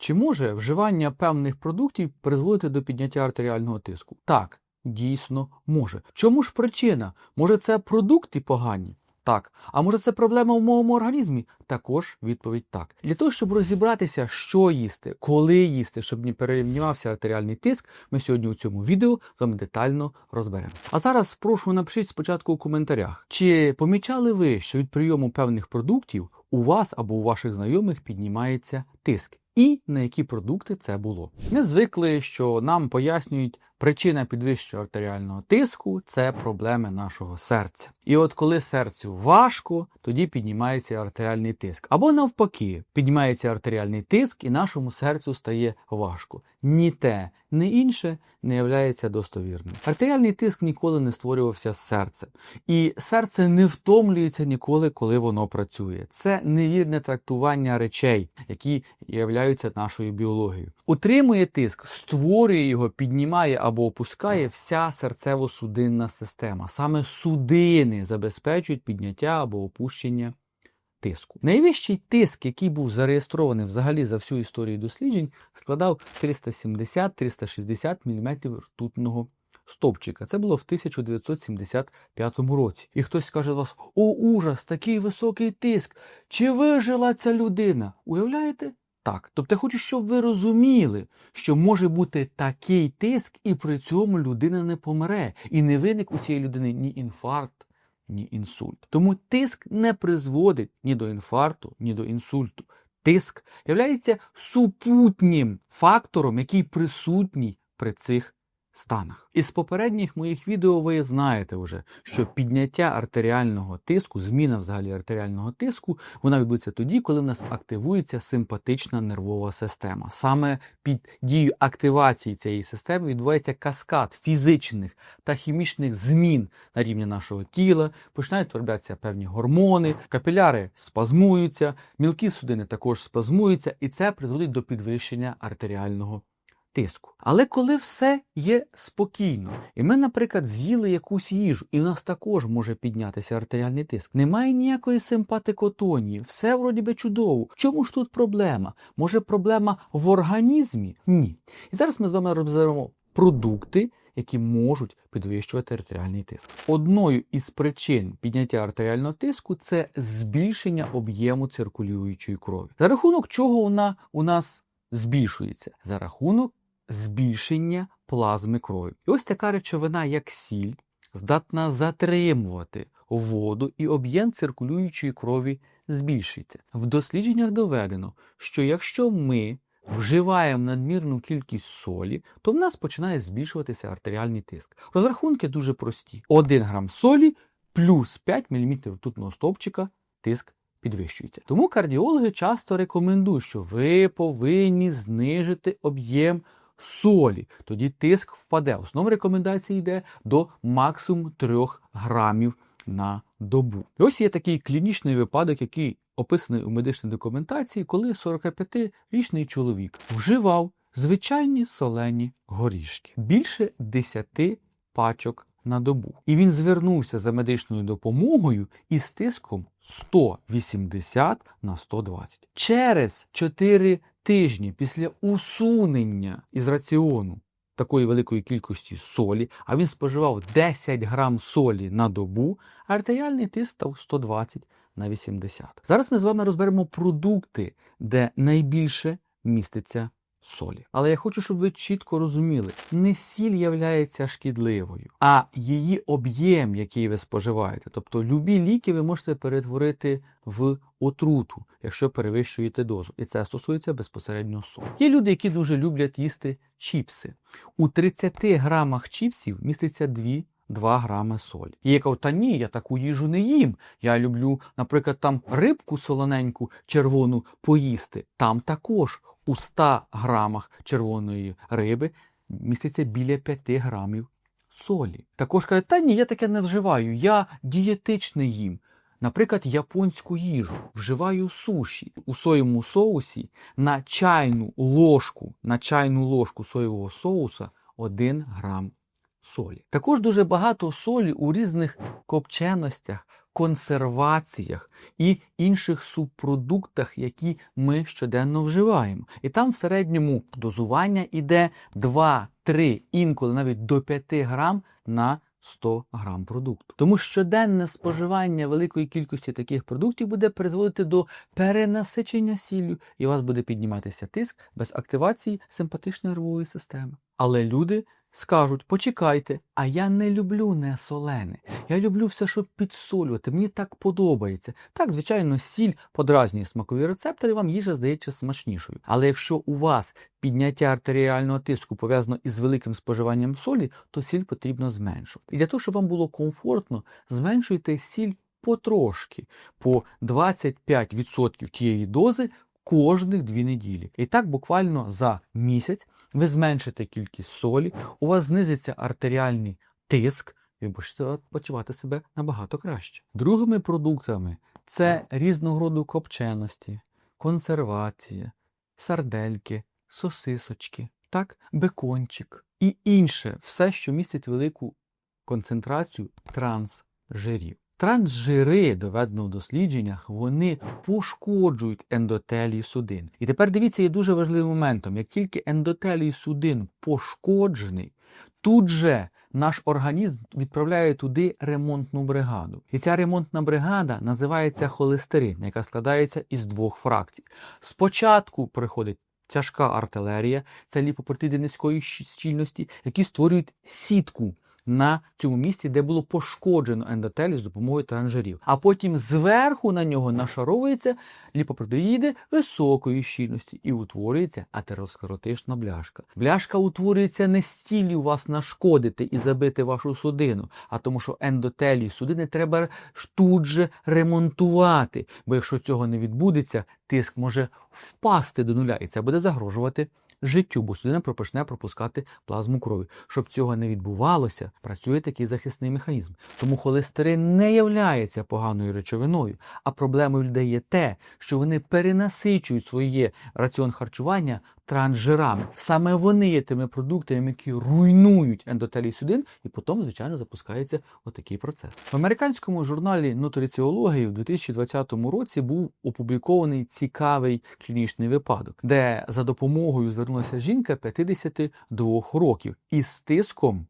Чи може вживання певних продуктів призводити до підняття артеріального тиску? Так, дійсно може. Чому ж причина? Може це продукти погані? Так. А може це проблема в моєму організмі? Також відповідь так. Для того, щоб розібратися, що їсти, коли їсти, щоб не перерівнювався артеріальний тиск, ми сьогодні у цьому відео з вами детально розберемо. А зараз прошу напишіть спочатку у коментарях, чи помічали ви, що від прийому певних продуктів у вас або у ваших знайомих піднімається тиск? І на які продукти це було. Ми звикли, що нам пояснюють, причина підвищення артеріального тиску це проблеми нашого серця. І от коли серцю важко, тоді піднімається артеріальний тиск. Або навпаки, піднімається артеріальний тиск і нашому серцю стає важко. Ні те, ні інше не являється достовірним. Артеріальний тиск ніколи не створювався з серцем. І серце не втомлюється ніколи, коли воно працює. Це невірне трактування речей, які являються нашою біологією. Утримує тиск, створює його, піднімає або опускає вся серцево-судинна система. Саме судини забезпечують підняття або опущення тиску. Найвищий тиск, який був зареєстрований взагалі за всю історію досліджень, складав 370-360 мм ртутного стовпчика. Це було в 1975 році. І хтось скаже вас: О, ужас, такий високий тиск! Чи вижила ця людина? Уявляєте? Так. Тобто я хочу, щоб ви розуміли, що може бути такий тиск, і при цьому людина не помре, і не виник у цієї людини ні інфаркт, ні інсульт. Тому тиск не призводить ні до інфаркту, ні до інсульту. Тиск являється супутнім фактором, який присутній при цих станах. Із попередніх моїх відео ви знаєте вже, що підняття артеріального тиску, зміна взагалі артеріального тиску, вона відбудеться тоді, коли в нас активується симпатична нервова система. Саме під дією активації цієї системи відбувається каскад фізичних та хімічних змін на рівні нашого тіла, починають вироблятися певні гормони, капіляри спазмуються, мілкі судини також спазмуються, і це призводить до підвищення артеріального тиску. Але коли все є спокійно, і ми, наприклад, з'їли якусь їжу, і у нас також може піднятися артеріальний тиск. Немає ніякої симпатикотонії, все вроді би чудово. Чому ж тут проблема? Може проблема в організмі? Ні. І зараз ми з вами розберемо продукти. Які можуть підвищувати артеріальний тиск. Одною із причин підняття артеріального тиску це збільшення об'єму циркулюючої крові. За рахунок чого вона у нас збільшується? За рахунок збільшення плазми крові. І ось така речовина, як сіль, здатна затримувати воду і об'єм циркулюючої крові збільшується. В дослідженнях доведено, що якщо ми вживаємо надмірну кількість солі, то в нас починає збільшуватися артеріальний тиск. Розрахунки дуже прості: 1 грам солі плюс 5 мм ртутного стовпчика тиск підвищується. Тому кардіологи часто рекомендують, що ви повинні знижити об'єм солі. Тоді тиск впаде. Основна рекомендація йде до максимум 3 грамів на добу. І ось є такий клінічний випадок, який описаний у медичній документації, коли 45-річний чоловік вживав звичайні солені горішки. Більше 10 пачок на добу. І він звернувся за медичною допомогою із тиском 180 на 120. Через 4 тижні після усунення із раціону такої великої кількості солі, а він споживав 10 грам солі на добу, артеріальний тиск став 120 на 80. Зараз ми з вами розберемо продукти, де найбільше міститься солі. Але я хочу, щоб ви чітко розуміли, не сіль являється шкідливою, а її об'єм, який ви споживаєте. Тобто любі ліки ви можете перетворити в отруту, якщо перевищуєте дозу. І це стосується безпосередньо солі. Є люди, які дуже люблять їсти чіпси. У 30 грамах чіпсів міститься 2 2 грами солі. І я кажу, та ні, я таку їжу не їм. Я люблю, наприклад, там рибку солоненьку червону поїсти. Там також у 100 грамах червоної риби міститься біля 5 грамів солі. Також кажуть, та ні, я таке не вживаю, я дієтичний їм. Наприклад, японську їжу вживаю суші у соєвому соусі на чайну ложку, на чайну ложку соєвого соуса 1 грам солі. Також дуже багато солі у різних копченостях, консерваціях і інших субпродуктах, які ми щоденно вживаємо. І там в середньому дозування іде 2, 3, інколи навіть до 5 грам на 100 грам продукту. Тому щоденне споживання великої кількості таких продуктів буде призводити до перенасичення сіллю, і у вас буде підніматися тиск без активації симпатичної нервової системи. Але люди скажуть: почекайте, а я не люблю несолене. Я люблю все, щоб підсолювати. Мені так подобається. Так, звичайно, сіль подразнює смакові рецептори, вам їжа здається смачнішою. Але якщо у вас підняття артеріального тиску пов'язано із великим споживанням солі, то сіль потрібно зменшувати. І для того, щоб вам було комфортно, зменшуйте сіль потрошки по 25% тієї дози кожних дві неділі. І так буквально за місяць ви зменшите кількість солі, у вас знизиться артеріальний тиск, і ви будете почувати себе набагато краще. Другими продуктами це різного роду копченості, консервація, сардельки, сосисочки, так, бекончик і інше, все, що містить велику концентрацію трансжирів. Трансжири, доведено в дослідженнях, вони пошкоджують ендотелій судин. І тепер дивіться, є дуже важливим моментом. Як тільки ендотелій судин пошкоджений, тут же наш організм відправляє туди ремонтну бригаду. І ця ремонтна бригада називається холестерин, яка складається із двох фракцій. Спочатку приходить тяжка артилерія, це ліпопротиди низької щільності, які створюють сітку на цьому місці, де було пошкоджено ендотелій з допомогою транжирів. А потім зверху на нього нашаровується ліпопротеїди високої щільності і утворюється атеросклеротична бляшка. Бляшка утворюється не з ціллю вас нашкодити і забити вашу судину, а тому, що ендотелій судини треба тут же ремонтувати. Бо якщо цього не відбудеться, тиск може впасти до нуля, і це буде загрожувати життю, бо судина почне пропускати плазму крові. Щоб цього не відбувалося, працює такий захисний механізм. Тому холестерин не являється поганою речовиною, а проблемою людей є те, що вони перенасичують своє раціон харчування трансжирами. Саме вони є тими продуктами, які руйнують ендотелій судин, і потім, звичайно, запускається отакий процес. В американському журналі нутриціології в 2020 році був опублікований цікавий клінічний випадок, де за допомогою звернулася жінка 52 років із тиском.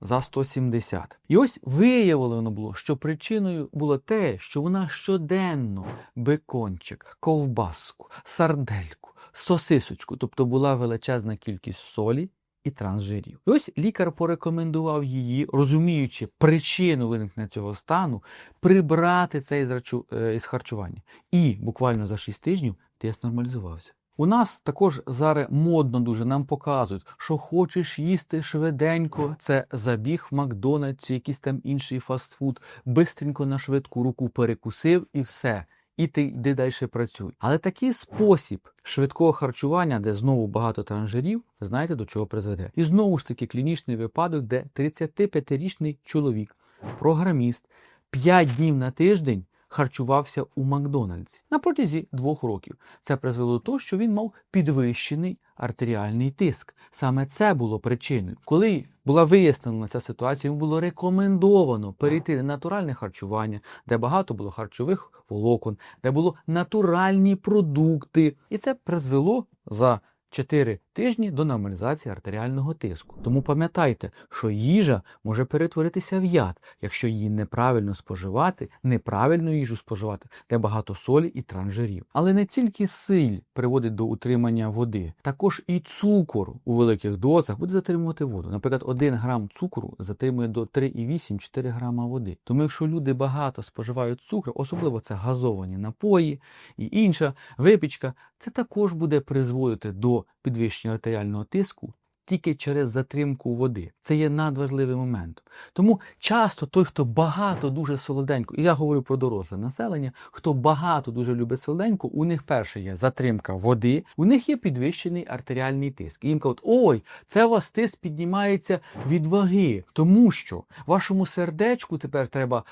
За 170. І ось виявлено було, що причиною було те, що вона щоденно бекончик, ковбаску, сардельку, сосисочку, тобто була величезна кількість солі і трансжирів. І ось лікар порекомендував її, розуміючи причину виникнення цього стану, прибрати це із, е, харчування. І буквально за 6 тижнів тиск нормалізувався. У нас також зараз модно дуже нам показують, що хочеш їсти швиденько, це забіг в Макдональдс чи якийсь там інший фастфуд, бистренько на швидку руку перекусив і все. І ти йди далі працюй. Але такий спосіб швидкого харчування, де знову багато транжирів, знаєте до чого призведе. І знову ж таки клінічний випадок, де 35-річний чоловік, програміст, 5 днів на тиждень харчувався у Макдональдсі на протязі двох років. Це призвело до того, що він мав підвищений артеріальний тиск. Саме це було причиною. Коли була вияснена ця ситуація, йому було рекомендовано перейти на натуральне харчування, де багато було харчових волокон, де було натуральні продукти. І це призвело за 4 тижні до нормалізації артеріального тиску. Тому пам'ятайте, що їжа може перетворитися в яд, якщо її неправильно споживати, неправильну їжу споживати, де багато солі і транжирів. Але не тільки силь приводить до утримання води, також і цукор у великих дозах буде затримувати воду. Наприклад, 1 грам цукру затримує до 3,8-4 грама води. Тому якщо люди багато споживають цукру, особливо це газовані напої і інша випічка, це також буде призводити до підвищення артеріального тиску тільки через затримку води. Це є надважливий момент. Тому часто той, хто багато дуже солоденько, і я говорю про доросле населення, хто багато дуже любить солоденько, у них перше є затримка води, у них є підвищений артеріальний тиск. І їм кажуть, ой, це у вас тиск піднімається від ваги, тому що вашому сердечку тепер треба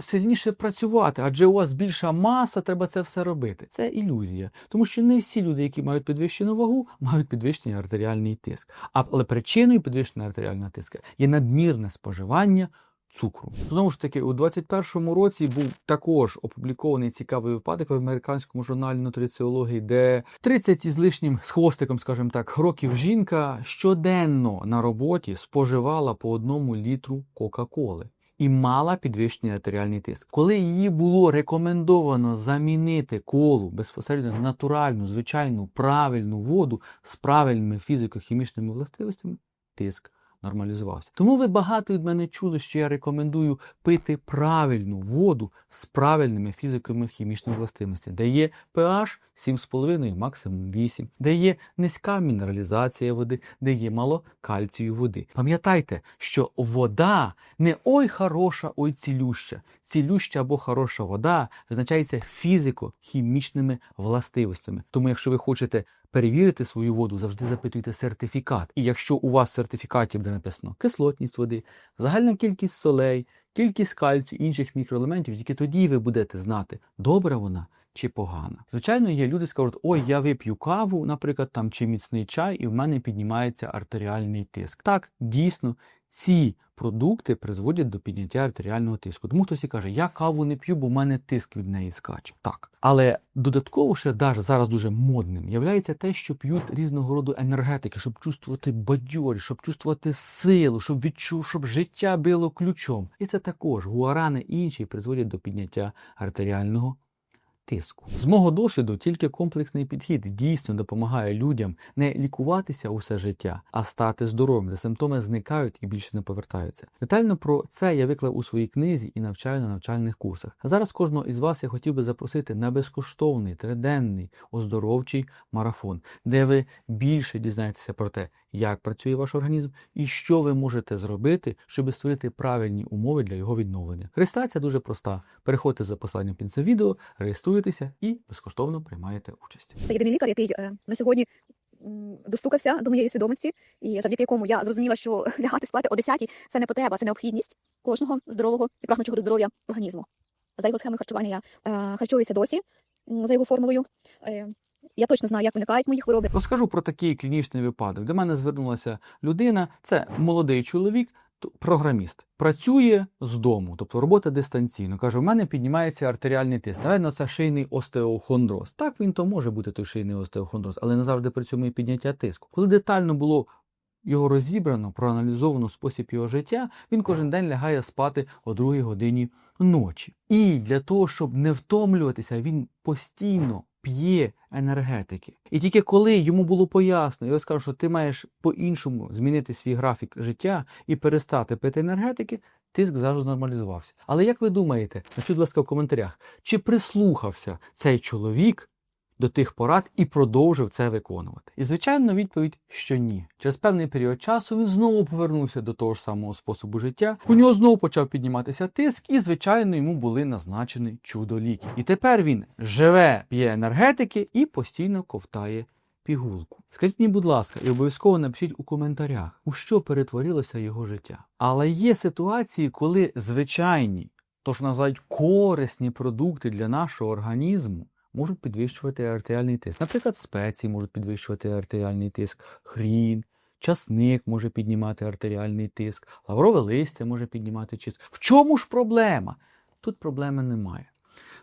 сильніше працювати, адже у вас більша маса, треба це все робити. Це ілюзія, тому що не всі люди, які мають підвищену вагу, мають підвищений артеріальний тиск. Але причиною підвищеного артеріального тиску є надмірне споживання цукру. Знову ж таки, у 21-му році був також опублікований цікавий випадок в американському журналі нутриціології, де 30 із лишнім з хвостиком, скажімо так, років жінка щоденно на роботі споживала по одному літру Кока-Коли. І мала підвищений артеріальний тиск. Коли її було рекомендовано замінити колу безпосередньо натуральну, звичайну, правильну воду з правильними фізико-хімічними властивостями, тиск нормалізувався. Тому ви багато від мене чули, що я рекомендую пити правильну воду з правильними фізико-хімічними властивостями, де є pH 7,5, максимум 8, де є низька мінералізація води, де є мало кальцію води. Пам'ятайте, що вода не ой хороша, ой цілюща. Цілюща або хороша вода визначається фізико-хімічними властивостями. Тому, якщо ви хочете перевірити свою воду, завжди запитуйте сертифікат. І якщо у вас в сертифікаті буде написано кислотність води, загальна кількість солей, кількість кальцію, інших мікроелементів, тільки тоді ви будете знати, добра вона чи погана. Звичайно, є люди, скажуть, ой, я вип'ю каву, наприклад, там чи міцний чай, і в мене піднімається артеріальний тиск. Так, дійсно. Ці продукти призводять до підняття артеріального тиску. Тому хтось і каже, я каву не п'ю, бо в мене тиск від неї скаче. Так. Але додатково ще даже зараз дуже модним являється те, що п'ють різного роду енергетики, щоб чувствувати бадьорість, щоб чувствувати силу, щоб відчув, щоб життя било ключом. І це також гуарани і інші призводять до підняття артеріального тиску. З мого досвіду тільки комплексний підхід дійсно допомагає людям не лікуватися усе життя, а стати здоровим, де симптоми зникають і більше не повертаються. Детально про це я виклав у своїй книзі і навчаю на навчальних курсах. А зараз кожного із вас я хотів би запросити на безкоштовний триденний оздоровчий марафон, де ви більше дізнаєтеся про те, як працює ваш організм і що ви можете зробити, щоб створити правильні умови для його відновлення. Реєстрація дуже проста. Переходьте за посиланням під це відео, реєструєтеся і безкоштовно приймаєте участь. Це єдиний лікар, який е, на сьогодні достукався до моєї свідомості, і завдяки якому я зрозуміла, що лягати спати о 10 – це не потреба, це необхідність кожного здорового і прагнучого до здоров'я організму. За його схемою харчування я е, харчуюся досі, за його формулою. Е, я точно знаю, як виникають мої хвороби. Розкажу про такий клінічний випадок. До мене звернулася людина, це молодий чоловік, програміст. Працює з дому, тобто робота дистанційно. Каже, у мене піднімається артеріальний тиск. Навіть це шийний остеохондроз. Так він то може бути той шийний остеохондроз, але не завжди при цьому і підняття тиску. Коли детально було його розібрано, проаналізовано спосіб його життя, він кожен день лягає спати о другій годині ночі. І для того, щоб не втомлюватися, він постійно п'є енергетики. І тільки коли йому було пояснено, я скажу, що ти маєш по-іншому змінити свій графік життя і перестати пити енергетики, тиск завжди нормалізувався. Але як ви думаєте, напишіть, будь ласка, в коментарях, чи прислухався цей чоловік до тих порад і продовжив це виконувати? І звичайно, відповідь, що ні. Через певний період часу він знову повернувся до того ж самого способу життя. У нього знову почав підніматися тиск, і звичайно йому були назначені чудо-ліки. І тепер він живе, п'є енергетики і постійно ковтає. Пігулку. Скажіть мені, будь ласка, і обов'язково напишіть у коментарях, у що перетворилося його життя. Але є ситуації, коли звичайні, то що називають корисні продукти для нашого організму, можуть підвищувати артеріальний тиск. Наприклад, спеції можуть підвищувати артеріальний тиск, хрін, часник може піднімати артеріальний тиск, лаврове листя може піднімати тиск. В чому ж проблема? Тут проблеми немає.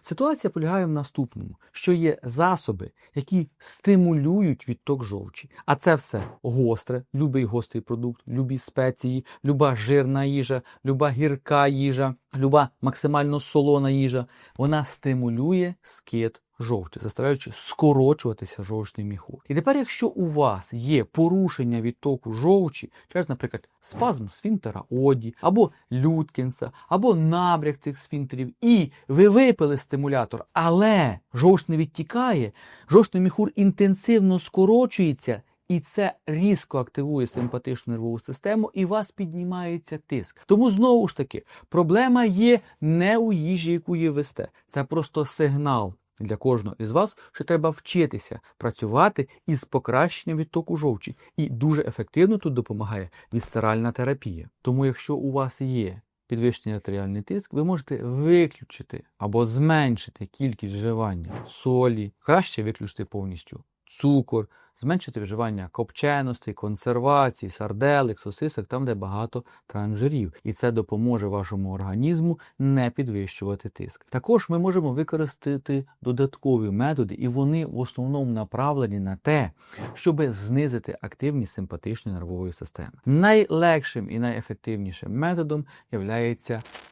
Ситуація полягає в наступному, що є засоби, які стимулюють відток жовчі. А це все гостре, любий гострий продукт, любі спеції, люба жирна їжа, люба гірка їжа, люба максимально солона їжа. Вона стимулює скид жовчі, заставляючи скорочуватися жовчний міхур. І тепер, якщо у вас є порушення відтоку жовчі, через, наприклад, спазм сфінктера оді, або Люткінса, або набряк цих сфінктерів, і ви випили стимулятор, але жовч не відтікає, жовчний міхур інтенсивно скорочується. І це різко активує симпатичну нервову систему, і у вас піднімається тиск. Тому знову ж таки, проблема є не у їжі, яку є весте. Це просто сигнал для кожного із вас, ще треба вчитися працювати із покращенням відтоку жовчі. І дуже ефективно тут допомагає вісцеральна терапія. Тому, якщо у вас є підвищений артеріальний тиск, ви можете виключити або зменшити кількість вживання солі, краще виключити повністю цукор, зменшити вживання копченостей, консервацій, сарделек, сосисок, там, де багато транжирів. І це допоможе вашому організму не підвищувати тиск. Також ми можемо використати додаткові методи, і вони в основному направлені на те, щоб знизити активність симпатичної нервової системи. Найлегшим і найефективнішим методом є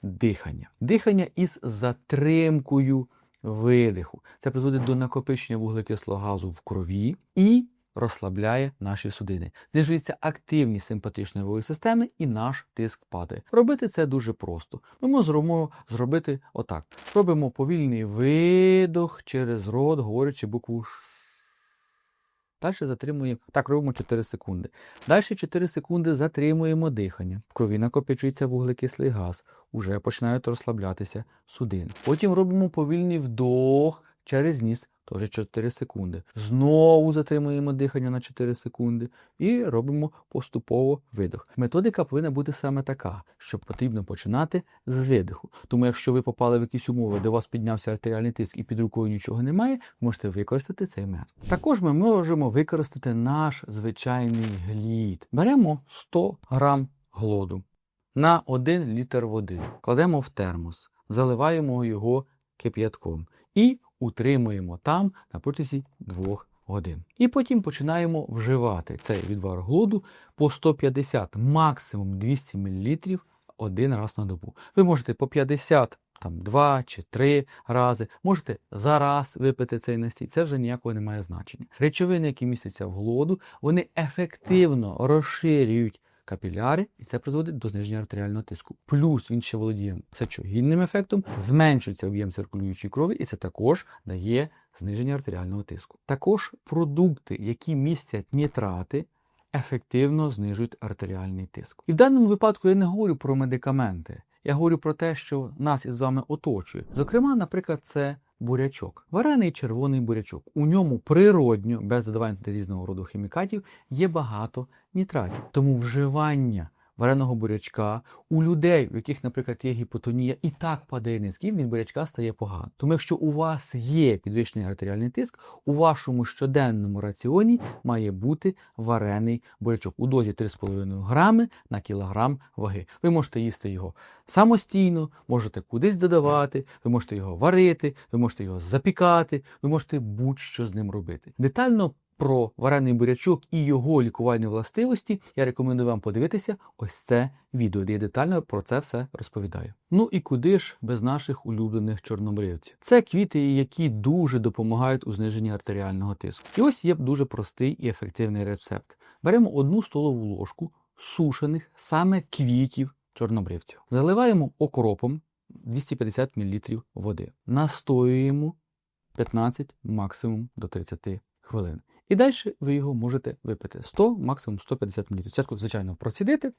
дихання. Дихання із затримкою видиху. Це призводить до накопичення вуглекислого газу в крові і розслабляє наші судини. Знижується активність симпатичної системи і наш тиск падає. Робити це дуже просто. Ми можемо зробити отак. Робимо повільний видох через рот, говорячи букву Ш. Далі затримуємо. Так, робимо 4 секунди. Далі 4 секунди затримуємо дихання. В крові накопичується вуглекислий газ. Уже починають розслаблятися судини. Потім робимо повільний вдох через ніс. Теж 4 секунди. Знову затримуємо дихання на 4 секунди і робимо поступово видох. Методика повинна бути саме така, що потрібно починати з видиху. Тому якщо ви попали в якісь умови, де у вас піднявся артеріальний тиск і під рукою нічого немає, можете використати цей метод. Також ми можемо використати наш звичайний глід. Беремо 100 грам глоду на 1 літр води, кладемо в термос, заливаємо його кип'ятком і утримуємо там на протязі 2 годин. І потім починаємо вживати цей відвар глоду по 150, максимум 200 мл один раз на добу. Ви можете по 50 там два чи три рази, можете за раз випити цей настій, це вже ніякого не має значення. Речовини, які містяться в глоду, вони ефективно розширюють капіляри, і це призводить до зниження артеріального тиску. Плюс він ще володіє сечогінним ефектом, зменшується об'єм циркулюючої крові, і це також дає зниження артеріального тиску. Також продукти, які містять нітрати, ефективно знижують артеріальний тиск. І в даному випадку я не говорю про медикаменти. Я говорю про те, що нас із вами оточує. Зокрема, наприклад, це бурячок. Варений червоний бурячок. У ньому природньо, без додавання різного роду хімікатів, є багато нітратів. Тому вживання вареного бурячка у людей, у яких, наприклад, є гіпотонія, і так падає низький, від бурячка стає погано. Тому якщо у вас є підвищений артеріальний тиск, у вашому щоденному раціоні має бути варений бурячок у дозі 3,5 грами на кілограм ваги. Ви можете їсти його самостійно, можете кудись додавати, ви можете його варити, ви можете його запікати, ви можете будь-що з ним робити. Детально про варений бурячок і його лікувальні властивості я рекомендую вам подивитися ось це відео, де я детально про це все розповідаю. Ну і куди ж без наших улюблених чорнобривців? Це квіти, які дуже допомагають у зниженні артеріального тиску. І ось є дуже простий і ефективний рецепт. Беремо одну столову ложку сушених саме квітів чорнобривців. Заливаємо окропом 250 мл води. Настоюємо 15 максимум до 30 хвилин. І далі ви його можете випити 100, максимум 150 мл. Спочатку, звичайно, процідити,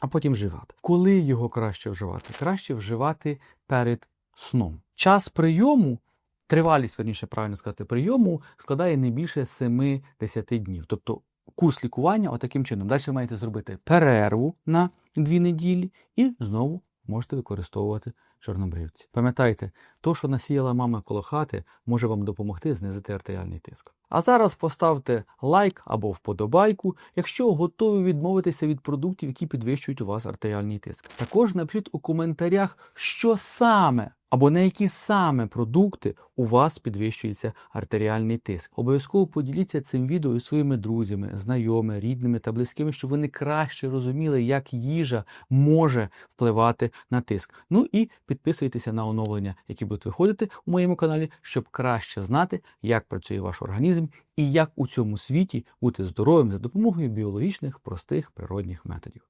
а потім вживати. Коли його краще вживати? Краще вживати перед сном. Час прийому, тривалість, верніше правильно сказати, прийому складає не більше 7-10 днів. Тобто курс лікування отаким чином. Далі ви маєте зробити перерву на 2 неділі і знову можете використовувати чорнобривці. Пам'ятайте, то, що насіяла мама коло хати, може вам допомогти знизити артеріальний тиск. А зараз поставте лайк або вподобайку, якщо готові відмовитися від продуктів, які підвищують у вас артеріальний тиск. Також напишіть у коментарях, що саме або на які саме продукти у вас підвищується артеріальний тиск. Обов'язково поділіться цим відео із своїми друзями, знайомими, рідними та близькими, щоб вони краще розуміли, як їжа може впливати на тиск. Ну і підписуйтеся на оновлення, які будуть виходити у моєму каналі, щоб краще знати, як працює ваш організм і як у цьому світі бути здоровим за допомогою біологічних простих природних методів.